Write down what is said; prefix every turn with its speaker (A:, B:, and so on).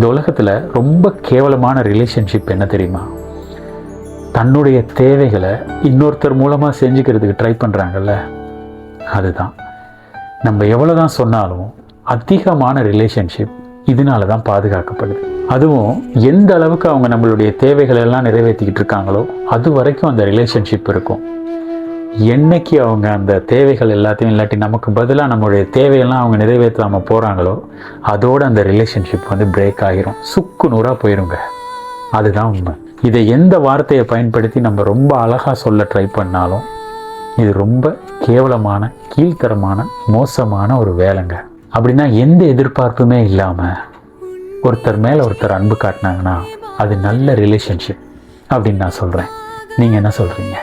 A: இந்த உலகத்தில் ரொம்ப கேவலமான ரிலேஷன்ஷிப் என்ன தெரியுமா? தன்னுடைய தேவைகளை இன்னொருத்தர் மூலமாக செஞ்சுக்கிறதுக்கு ட்ரை பண்ணுறாங்கல்ல அதுதான். நம்ம எவ்வளோ தான் சொன்னாலும் அதிகமான ரிலேஷன்ஷிப் இதனால தான் பாதுகாக்கப்படுது. அதுவும் எந்த அளவுக்கு அவங்க நம்மளுடைய தேவைகளை எல்லாம் நிறைவேற்றிக்கிட்டு இருக்காங்களோ அது வரைக்கும் அந்த ரிலேஷன்ஷிப் இருக்கும். என்னைக்கு அவங்க அந்த தேவைகள் எல்லாத்தையும் இல்லாட்டி நமக்கு பதிலாக நம்மளுடைய தேவையெல்லாம் அவங்க நிறைவேற்றாமல் போகிறாங்களோ அதோடு அந்த ரிலேஷன்ஷிப் வந்து பிரேக் ஆகிரும். சுக்கு நூறாக போயிருங்க. அதுதான் உண்மை. இதை எந்த வார்த்தையை பயன்படுத்தி நம்ம ரொம்ப அழகாக சொல்ல ட்ரை பண்ணாலும் இது ரொம்ப கேவலமான கீழ்த்தரமான மோசமான ஒரு வேலைங்க. அப்படின்னா எந்த எதிர்பார்ப்புமே இல்லாமல் ஒருத்தர் மேலே ஒருத்தர் அன்பு காட்டினாங்கன்னா அது நல்ல ரிலேஷன்ஷிப் அப்படின்னு நான் சொல்கிறேன் நீங்கள் என்ன சொல்கிறீங்க